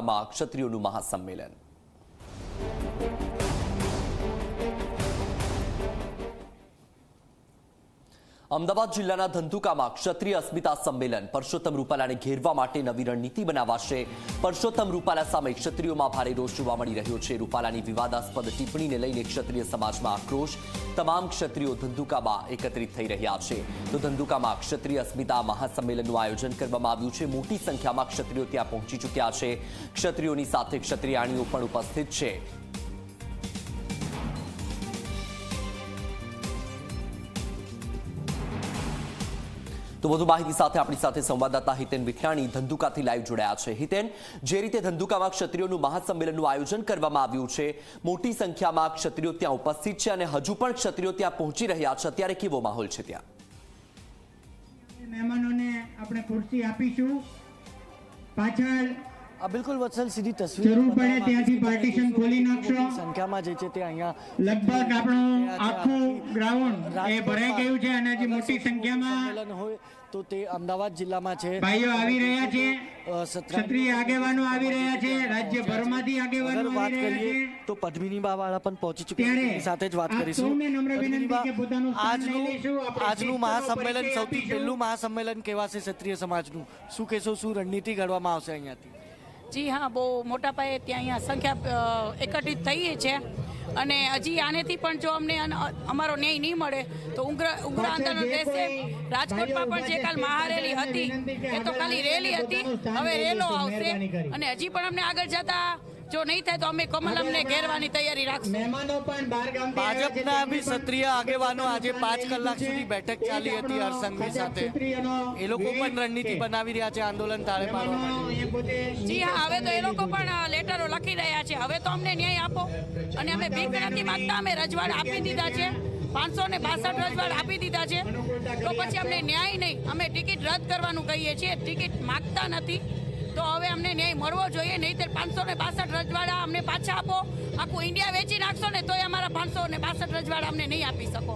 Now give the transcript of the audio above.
માં ક્ષત્રિયોનું મહાસંમેલન. અમદાવાદ જિલ્લાના ધંધુકામાં ક્ષત્રિય અસ્મિતા સંમેલન. પરસોત્તમ રૂપાલાને ઘેરવા માટે નવી રણનીતિ બનાવાશે. પરસોત્તમ રૂપાલા સામે ક્ષત્રિયોમાં ભારે રોષ જોવા મળી રહ્યો છે. રૂપાલાની વિવાદાસ્પદ ટિપ્પણીને લઈને ક્ષત્રિય સમાજમાં આક્રોશ. તમામ ક્ષત્રિયો ધંધુકામાં એકત્રિત થઈ રહ્યા છે. તો ધંધુકામાં ક્ષત્રિય અસ્મિતા મહાસંમેલનનું આયોજન કરવામાં આવ્યું છે. મોટી સંખ્યામાં ક્ષત્રિયો ત્યાં પહોંચી ચૂક્યા છે. ક્ષત્રિયોની સાથે ક્ષત્રિયાણીઓ પણ ઉપસ્થિત છે. તો વધુ માહિતી સાથે આપણી સાથે સંવાદદાતા હિતેન વિઠાણી ધંધુકાથી લાઈવ જોડાયા છે. હિતેન, જે રીતે ધંધુકામાં ક્ષત્રિયોનું મહાસંમેલનનું આયોજન કરવામાં આવ્યું છે, મોટી સંખ્યામાં ક્ષત્રિયો ત્યાં ઉપસ્થિત છે અને હજુ પણ ક્ષત્રિયો ત્યાં પહોંચી રહ્યા છે. અત્યારે કેવો માહોલ છે ત્યાં? મહેમાનોને આપણે ખુરશી આપીશું. પાછળ બિલકુલ વત્સલ સીધી તસવીર જરૂર પડે ત્યાંથી પાર્ટીશન ખોલી નાખશો. સંખ્યામાં જે છે તે અહીંયા લગભગ આપણું આખું ગ્રાઉન્ડ એ ભરાઈ ગયું છે અને હજી મોટી સંખ્યામાં હોય તો તે અમદાવાદ જિલ્લામાં છે. ભાઈઓ આવી રહ્યા છે ક્ષત્રિય આગેવાનો આવી રહ્યા છે. રાજ્યભરમાંથી આગેવાનો વાત આવી રહ્યા કરીએ છે. તો પદ્મિની વાળા પણ પહોંચી ચૂક્યા છે. સાથે જ વાત કરીશું. સૌને નમ્ર વિનંતી કે પોતાનું આજનું આજનું મહાસંમેલન સૌથી પહેલું મહાસંમેલન કહેવાશે ક્ષત્રિય સમાજનું? શું કહેશો? શું રણનીતિ ઘડવામાં આવશે અહીંયાથી? જી હા બહુ મોટા પાયે ત્યાં અહીંયા સંખ્યા એકત્રિત થઈએ છે. અને હજી આનેથી પણ જો અમને અમારો ન્યાય નહીં મળે તો ઉગ્ર ઉગ્ર આંદોલન રહેશે. રાજકોટમાં પણ જે કાલ મહારેલી હતી એ તો ખાલી રેલી હતી. હવે રેલો આવશે. અને હજી પણ અમને આગળ જતા જો નહીં થાય તો અમે કમલમને ઘેરવાની તૈયારી રાખશું. ભાજપના બી ક્ષત્રિય આગેવાનો આજે પાંચ કલાક સુધી બેઠક ચાલી હતી હરસંઘવી સાથે. એ લોકો પણ રણનીતિ બનાવી રહ્યા છે આંદોલન પાડવા પોતે જી હા હવે તો એ લોકો પણ લેટરો લખી રહ્યા છે. હવે તો અમને ન્યાય આપો. અને અમે ભીખ નથી માંગતા અમે રજવાડ આપી દીધા છે. પાંચસો ને બાસઠ રજવાડ આપી દીધા છે. તો પછી અમને ન્યાય નહીં. અમે ટિકિટ રદ કરવાનું કહીએ છીએ. ટિકિટ માગતા નથી. તો હવે અમને ન્યાય મળવો જોઈએ નહીં પાંચસો ને બાસઠ રજવાડા અમને પાછા આપો. આખું ઇન્ડિયા વેચી નાખશો ને તોય અમારા પાંચસો ને બાસઠ રજવાડા અમને નહીં આપી શકો.